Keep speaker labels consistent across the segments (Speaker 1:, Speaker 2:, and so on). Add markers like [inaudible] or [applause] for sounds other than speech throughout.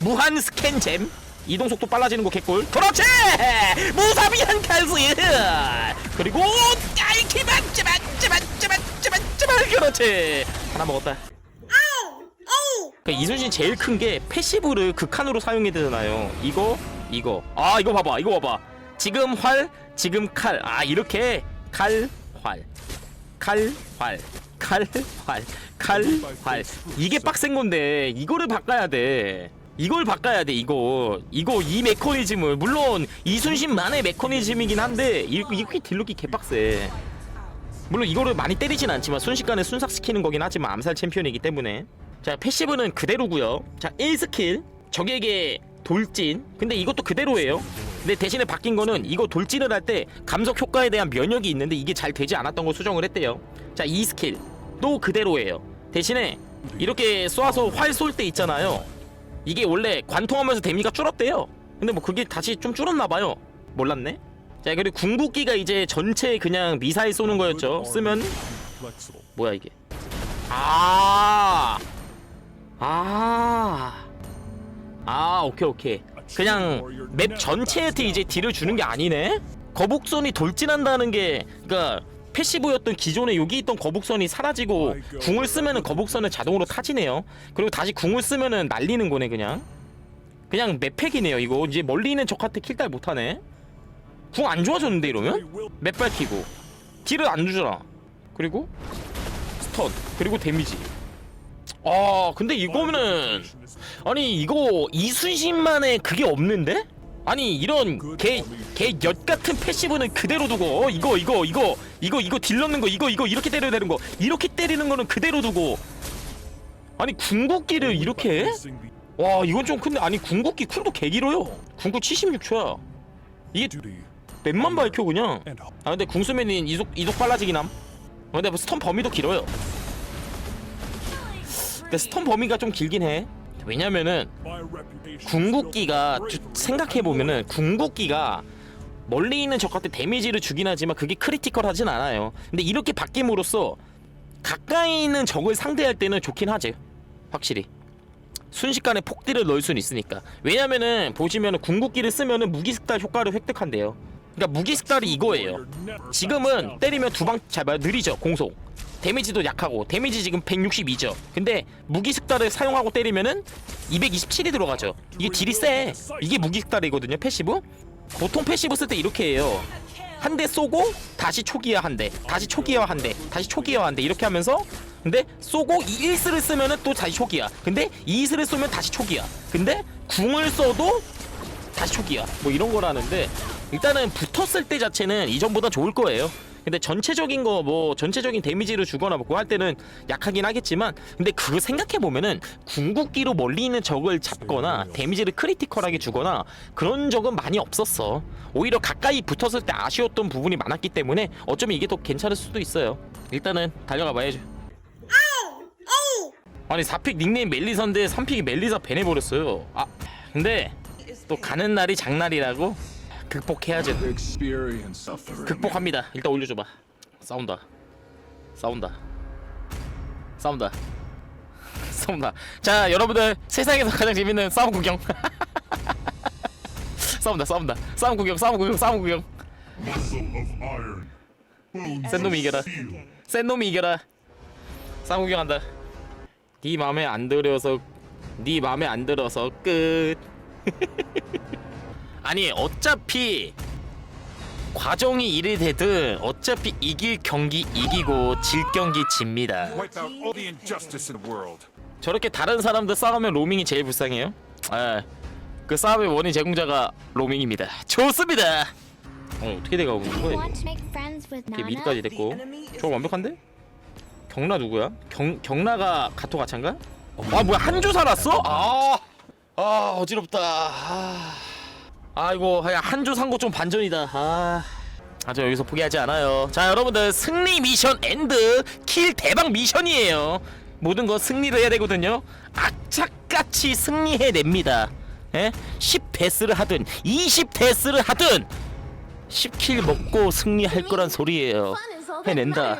Speaker 1: 무한 스캔잼. 이동 속도 빨라지는 거 개꿀. 그렇지! 무사비한 칼스 그리고 아이키만 찌만 찌만 찌만 찌만 찌만. 그렇지. 하나 먹었다. 그 이순신 제일 큰 게 패시브를 극한으로 사용해야 되잖아요. 이거 이거. 아 이거 봐봐 이거 봐봐. 지금 활 지금 칼. 아 이렇게. 칼 활 칼 활 칼 활 칼 활. 이게 빡센 건데 이거를 바꿔야 돼 이걸 바꿔야 돼 이거. 이거 이 메커니즘을. 물론 이순신만의 메커니즘이긴 한데 이- 이렇게 딜루기 개빡세. 물론 이거를 많이 때리진 않지만 순식간에 순삭시키는 거긴 하지만 암살 챔피언이기 때문에. 자 패시브는 그대로고요. 자 1스킬. 적에게 돌진. 근데 이것도 그대로예요. 근데 대신에 바뀐 거는 이거 돌진을 할 때 감속 효과에 대한 면역이 있는데 이게 잘 되지 않았던 거 수정을 했대요. 자 2스킬. 또 그대로예요. 대신에 이렇게 쏘아서 활 쏠 때 있잖아요 이게 원래 관통하면서 데미가 줄었대요 근데 뭐 그게 다시 좀 줄었나 봐요 몰랐네 자 그리고 궁극기가 이제 전체 그냥 미사일 쏘는 거였죠 쓰면 뭐야 이게 아 아. 아, 오케이, 오케이. 그냥 맵 전체한테 이제 딜을 주는 게 아니네? 거북선이 돌진한다는 게, 그니까, 패시브였던 기존에 여기 있던 거북선이 사라지고, 궁을 쓰면은 거북선은 자동으로 타지네요. 그리고 다시 궁을 쓰면은 날리는 거네, 그냥. 그냥 맵팩이네요, 이거. 이제 멀리 있는 적한테 킬달 못하네? 궁 안 좋아졌는데, 이러면? 맵 밝히고. 딜을 안 주잖아. 그리고, 스턴. 그리고 데미지. 아 근데 이거는 아니 이거 이순신만의 그게 없는데? 아니 이런 개개엿 같은 패시브는 그대로 두고 어, 이거 이거 이거 이거 이거 딜 넣는 거 이거 이거 이렇게 때려야 되는 거 이렇게 때리는 거는 그대로 두고. 아니 궁극기를 이렇게 해? 와 이건 좀 큰데 아니 궁극기 쿨도 개 길어요. 궁극 76초야. 이게 맵만 밝혀 그냥. 아 근데 궁수면은 이속 이속 빨라지긴 함. 어, 근데 스턴 범위도 길어요. 근데 스턴 범위가 좀 길긴 해 왜냐면은 궁극기가 생각해 보면은 궁극기가 멀리 있는 적한테 데미지를 주긴 하지만 그게 크리티컬하진 않아요. 근데 이렇게 바뀜으로써 가까이 있는 적을 상대할 때는 좋긴 하지. 확실히. 순식간에 폭딜을 넣을 수는 있으니까. 왜냐면은 보시면은 궁극기를 쓰면은 무기식달 효과를 획득한대요. 그러니까 무기식달이 이거예요. 지금은 때리면 두방잘 봐요. 느리죠. 공속. 데미지도 약하고 데미지 지금 162죠. 근데 무기식달을 사용하고 때리면은 227이 들어가죠. 이게 딜이 세. 이게 무기식달이거든요. 패시브. 보통 패시브 쓸 때 이렇게 해요. 한 대 쏘고 다시 초기화 한 대, 다시 초기화 한 대, 다시 초기화 한대 이렇게 하면서 근데 쏘고 2스를 쓰면은 또 다시 초기화. 근데 2스를 쏘면 다시 초기화. 근데 궁을 써도 다시 초기화. 뭐 이런 거라는데 일단은 붙었을 때 자체는 이전보다 좋을 거예요. 근데 전체적인 거 뭐 전체적인 데미지를 주거나 뭐 그거 할 때는 약하긴 하겠지만 근데 그거 생각해 보면은 궁극기로 멀리 있는 적을 잡거나 데미지를 크리티컬하게 주거나 그런 적은 많이 없었어. 오히려 가까이 붙었을 때 아쉬웠던 부분이 많았기 때문에 어쩌면 이게 더 괜찮을 수도 있어요. 일단은 달려가 봐야죠. 아니 4픽 닉네임 멜리사인데 3픽이 멜리사 배내버렸어요. 아 근데 또 가는 날이 장날이라고
Speaker 2: experience suffering.
Speaker 1: 극복합니다. 일단 올려줘봐. 싸운다. 싸운다. 싸운다. [laughs] 싸운다. 자, 여러분들 세상에서 가장 재밌는 싸움 구경. [laughs] 싸운다, 싸운다. 싸움 구경, 싸움 구경, 싸움 구경. 센 놈이 이겨라. 센 놈이 이겨라. 싸움 구경한다. 네 마음에 안 들어서 네 마음에 안 들어서 끝. [laughs] 아니 어차피 과정이 이리 되든 어차피 이길 경기 이기고 질 경기 집니다.
Speaker 2: Wipe out all the injustice in the world.
Speaker 1: 저렇게 다른 사람들 싸우면 로밍이 제일 불쌍해요. 아, 그 싸움의 원인 제공자가 로밍입니다. 좋습니다. 어, 어떻게 돼가고 있는 거야 이거?
Speaker 3: Want to make friends with
Speaker 1: 이렇게
Speaker 3: Nana?
Speaker 1: 미드까지 됐고 저거 완벽한데? 경라 누구야? 경 경라가 가토 가찬가? 아 뭐야 한조 살았어? 아, 아 어지럽다. 아, 아이고 야, 한조 산거 좀 반전이다. 아. 아저 여기서 포기하지 않아요. 자 여러분들 승리 미션 엔드 킬 대박 미션이에요. 모든 거 승리를 해야 되거든요. 악착같이 승리해냅니다. 예? 10데스를 하든 20데스를 하든 10킬 먹고 승리할 거란 소리예요. 해낸다.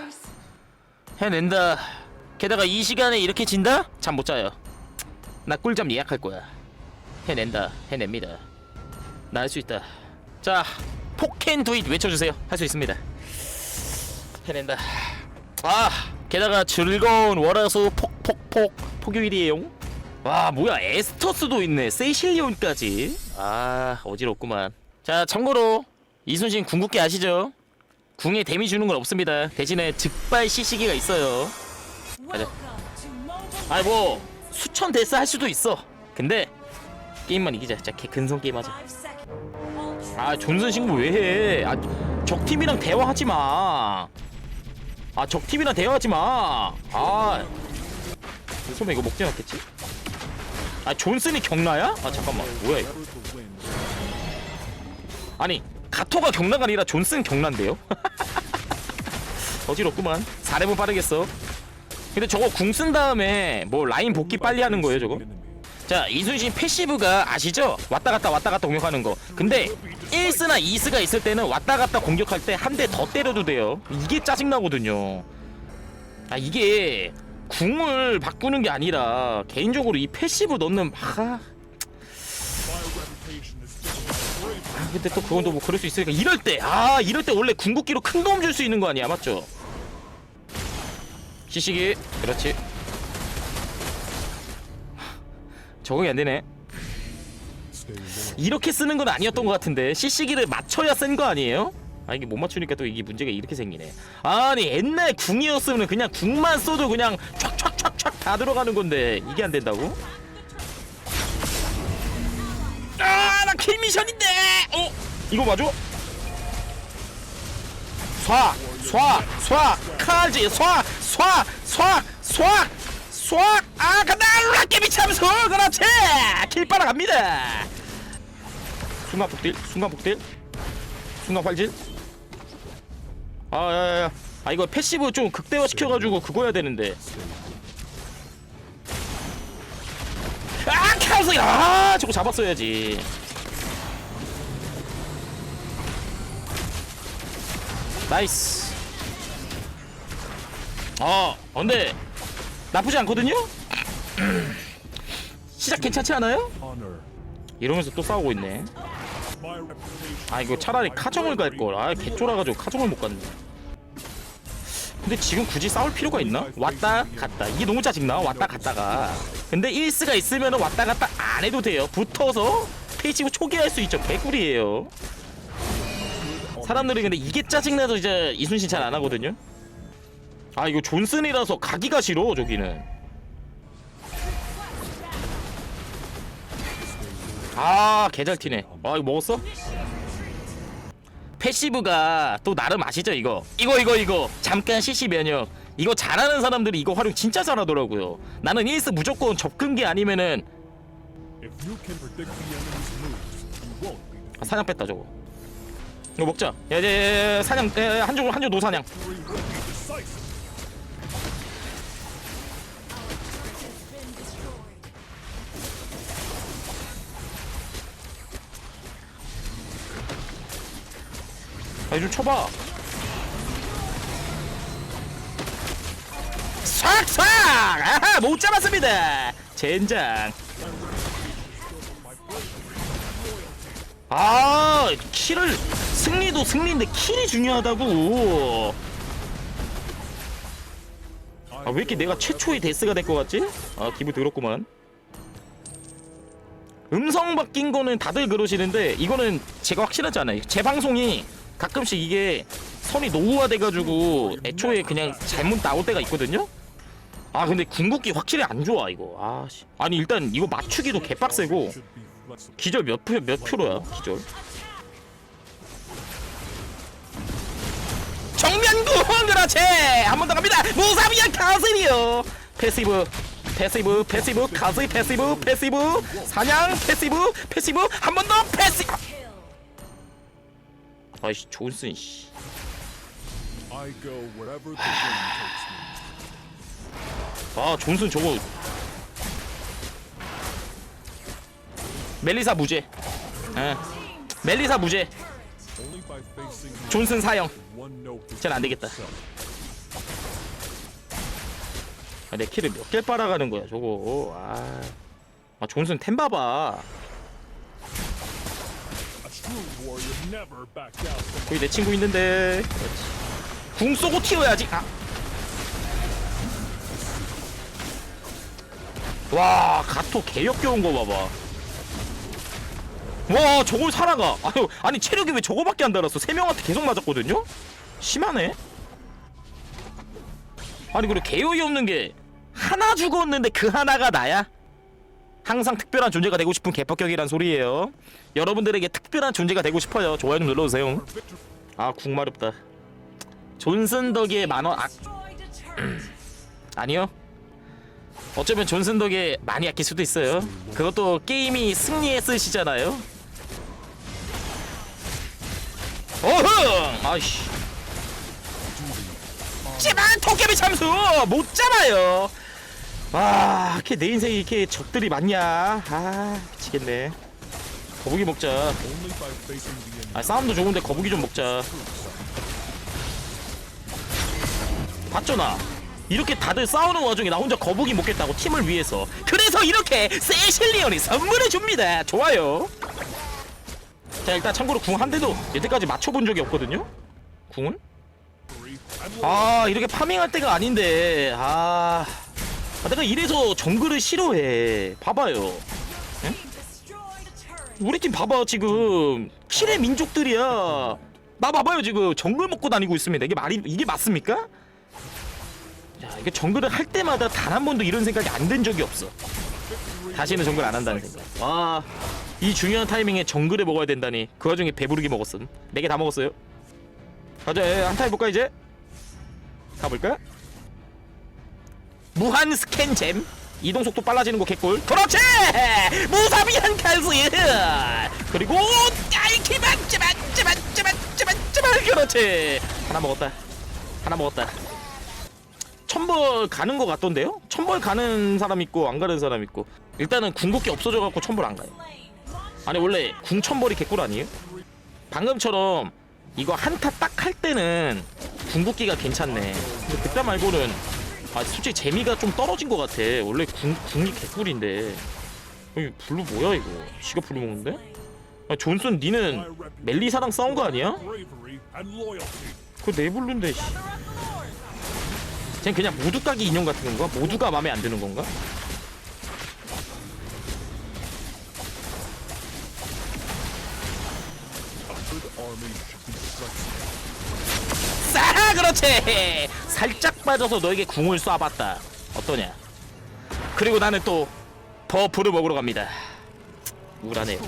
Speaker 1: 해낸다. 게다가 이 시간에 이렇게 진다? 잠 못 자요. 나 꿀잠 예약할 거야. 해낸다 해냅니다 나 할 수 있다. 자 폭캔 두잇 외쳐주세요. 할 수 있습니다. 해낸다. 아 게다가 즐거운 월화수 폭폭폭 포교일이에요 와 뭐야 에스터스도 있네. 세이실리온까지. 아 어지럽구만. 자 참고로 이순신 궁극기 아시죠? 궁에 데미 주는 건 없습니다. 대신에 즉발 시시기가 있어요. 가자. 아니 뭐 수천 데스 할 수도 있어. 근데 게임만 이기자 개 근성 게임 하자 아 존슨 신고 왜 해 아 적팀이랑 대화하지 마 아 적팀이랑 대화하지 마아 설마 이거 먹지 않았겠지? 아 존슨이 경라야? 아 잠깐만 뭐야 이거 아니 가토가 경라가 아니라 존슨 경라인데요? [laughs] 어지럽구만 4렙은 빠르겠어 근데 저거 궁 쓴 다음에 뭐 라인 복귀 빨리 하는 거예요 저거? 자 이순신 패시브가 아시죠? 왔다 갔다 왔다 갔다 공격하는 거 근데 1스나 2스가 있을 때는 왔다 갔다 공격할 때 한 대 더 때려도 돼요. 이게 짜증나거든요. 아 이게 궁을 바꾸는 게 아니라 개인적으로 이 패시브 넣는 아, 아 근데 또 그건 또 뭐 그럴 수 있으니까. 이럴 때 아 이럴 때 원래 궁극기로 큰 도움 줄 수 있는 거 아니야 맞죠? 시시기 그렇지. 적응이 안 되네 이렇게 쓰는 건 아니었던 것 같은데 시시기를 맞춰야 센 거 아니에요? 아 이게 못 맞추니까 또 이게 문제가 이렇게 생기네 아니 옛날 궁이었으면 그냥 궁만 써도 그냥 촥촥촥촥 다 들어가는 건데 이게 안 된다고? 아나 킬미션인데 어? 이거 맞아? 쏴! 쏴! 쏴! 칼지! 쏴! 쏴! 쏴! 쏴! 쏴! 아 간다! 락게비 참수! 그렇지! 킬 빨아 갑니다 순간 폭딜 순간 폭딜. 순간 활질. 아야야야. 아 이거 패시브 좀 극대화 시켜가지고 그거 해야 되는데. 아 카우스! 아 저거 잡았어야지. 나이스. 어 근데 나쁘지 않거든요? [clears throat] 시작 괜찮지 않아요? 이러면서 또 싸우고 있네 아 이거 차라리 카정을 갈걸. 아 개쫄아가지고 카정을 못 갔네. 근데 지금 굳이 싸울 필요가 있나? 왔다 갔다. 이게 너무 짜증나. 왔다 갔다가. 근데 1스가 있으면 왔다 갔다 안 해도 돼요. 붙어서 페이지고 초기할 수 있죠. 개꿀이에요. 사람들이 근데 이게 짜증나서 이제 이순신 잘 안 하거든요. 아 이거 존슨이라서 가기가 싫어 저기는 아 개잘티네. 아 이거 먹었어? 패시브가 또 나름 아시죠 이거? 이거 이거 이거. 잠깐 CC 면역. 이거 잘하는 사람들이 이거 활용 진짜 잘하더라고요. 나는 1스 무조건 접근기 아니면은 아, 사냥 뺐다 저거. 이거 먹자. 야야야 사냥. 야, 야, 한쪽 한쪽 노사냥
Speaker 3: decisive.
Speaker 1: 아좀 쳐봐. 싹싹! 아하 못 잡았습니다. 젠장. 아 킬을 승리도 승리인데 킬이 중요하다고. 아 왜 이렇게 내가 최초의 데스가 될 것 같지? 아 기분 더럽구만. 음성 바뀐 거는 다들 그러시는데 이거는 제가 확실하지 않아요. 제 방송이 가끔씩 이게 선이 노후화 돼가지고 애초에 그냥 잘못 나올 때가 있거든요? 아 근데 궁극기 확실히 안 좋아 이거. 아씨. 아니 일단 이거 맞추기도 개빡세고. 기절 몇, 표, 몇 표로야 기절? 정면구 그렇지 한번 더 갑니다. 무사비한 카슬이요. 패시브 패시브 패시브 카스 패시브 패시브. 사냥 패시브 패시브. 한 번 더 패시브 아이씨 존슨 씨. 아 존슨 저거. 멜리사 무죄. 예. 멜리사 무죄. 존슨 사형. 쟤는 안 되겠다. 아, 내 키를 몇 개 빨아가는 거야 저거. 아, 아 존슨 템 봐봐 거기 내 친구 있는데. 그렇지. 궁 쏘고 튀어야지. 아. 와 가토 개역겨운 거 봐봐. 와 저걸 살아가. 아유 아니 체력이 왜 저거밖에 안 달았어? 세 명한테 계속 맞았거든요? 심하네. 아니 그리고 개요이 없는 게 하나 죽었는데 그 하나가 나야 항상 특별한 존재가 되고 싶은 개법격이란 소리예요. 여러분들에게 특별한 존재가 되고 싶어요. 좋아요 좀 눌러주세요. 아 국마렵다. 존슨 덕의 만원 아 [clears throat] 아니요. 어쩌면 존슨 덕에 많이 아낄 수도 있어요. 그것도 게임이 승리했을 시잖아요. 어흥! 아이씨. 하지만 도깨비 참수! 못 잡아요 아 이렇게 내 인생에 이렇게 적들이 많냐? 아 미치겠네. 거북이 먹자. 아 싸움도 좋은데 거북이 좀 먹자. 봤잖아. 이렇게 다들 싸우는 와중에 나 혼자 거북이 먹겠다고 팀을 위해서. 그래서 이렇게 세실리언이 선물해 줍니다. 좋아요. 자 일단 참고로 궁 한 대도 여태까지 맞춰본 적이 없거든요? 궁은? 아 이렇게 파밍할 때가 아닌데. 아, 아, 내가 이래서 정글을 싫어해. 봐봐요. 우리 팀 봐봐 지금. 킬의 민족들이야. 나 봐봐요 지금. 정글 먹고 다니고 있습니다. 이게 말이 이게 맞습니까? 야 이게 정글을 할 때마다 단 한 번도 이런 생각이 안 든 적이 없어. 다시는 정글 안 한다는 생각. 와 이 중요한 타이밍에 정글을 먹어야 된다니. 그 와중에 배부르게 먹었음. 네 개 다 먹었어요. 가자 예, 한타 해볼까 이제? 가볼까? 무한 스캔잼. 이동 속도 빨라지는 거 개꿀. 그렇지! 무사비한 칼스 그리고 아이키 맞지 맞지 맞지 맞지 맞지 맞 그렇지. 하나 먹었다. 하나 먹었다. 천벌 가는 거 같던데요? 천벌 가는 사람 있고 안 가는 사람 있고. 일단은 궁극기 없어져 갖고 천벌 안 가요. 아니 원래 궁 천벌이 개꿀 아니에요? 방금처럼 이거 한타 딱 할 때는 궁극기가 괜찮네. 근데 그때 말고는 아 솔직히 재미가 좀 떨어진 것 같아. 원래 궁 궁이 개꿀인데. 이 블루 뭐야 이거? 지가 블루 먹는데? 아 존슨 니는 멜리사랑 싸운 거 아니야? 그거 내 블루인데. 씨. 쟤 그냥 모두 까기 인형 같은 건가? 모두가 마음에 안 드는 건가? 싸 그렇지 살짝 빠져서 너에게 궁을 쏴봤다. 어떠냐? 그리고 나는 또 버프를 먹으러 갑니다. 우울하네요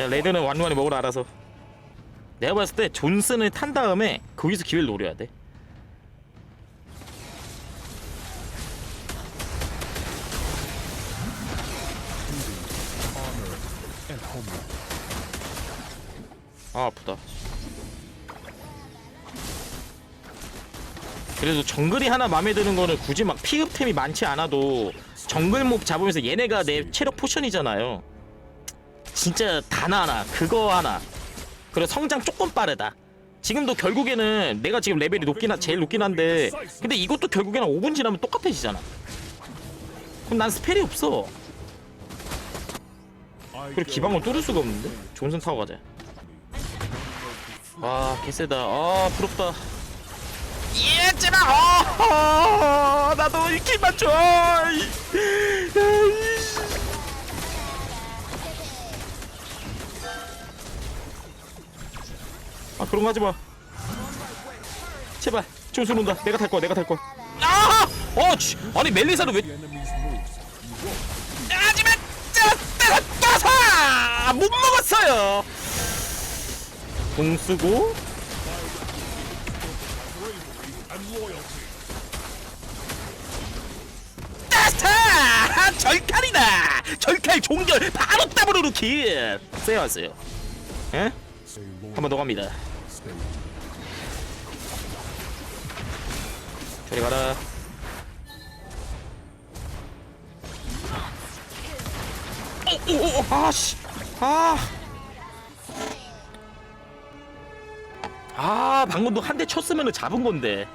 Speaker 1: 야 레드는 완완히 먹으러 알아서. 내가 봤을 때 존슨을 탄 다음에 거기서 기회를 노려야 돼. 아 아프다 그래도 정글이 하나 마음에 드는 거는 굳이 막 피흡템이 많지 않아도 정글목 잡으면서 얘네가 내 체력 포션이잖아요. 진짜 단 하나 그거 하나. 그래 성장 조금 빠르다. 지금도 결국에는 내가 지금 레벨이 높긴 하, 제일 높긴 한데 근데 이것도 결국에는 5분 지나면 똑같아지잖아. 그럼 난 스펠이 없어. 그리고 기방을 뚫을 수가 없는데? 존슨 타고 가자. 와 개세다. 아 부럽다 예 제발 아 나도 이렇게 맞춰 아 그런 거 하지 마 제발 존슨 온다 내가 탈 거야 내가 탈 거야 아! 어, 치. 아니 멜리사는 왜. 하지만 따사 못 먹었어요. 공 쓰고 절칼이다. 절칼 종결 바로 더블로 킬. 세웠어요. 예?
Speaker 3: Say loyal.
Speaker 1: 한번 더 갑니다. 저리 가라. 오오오 아씨 아. 아 방금도 한 대 쳤으면 잡은 건데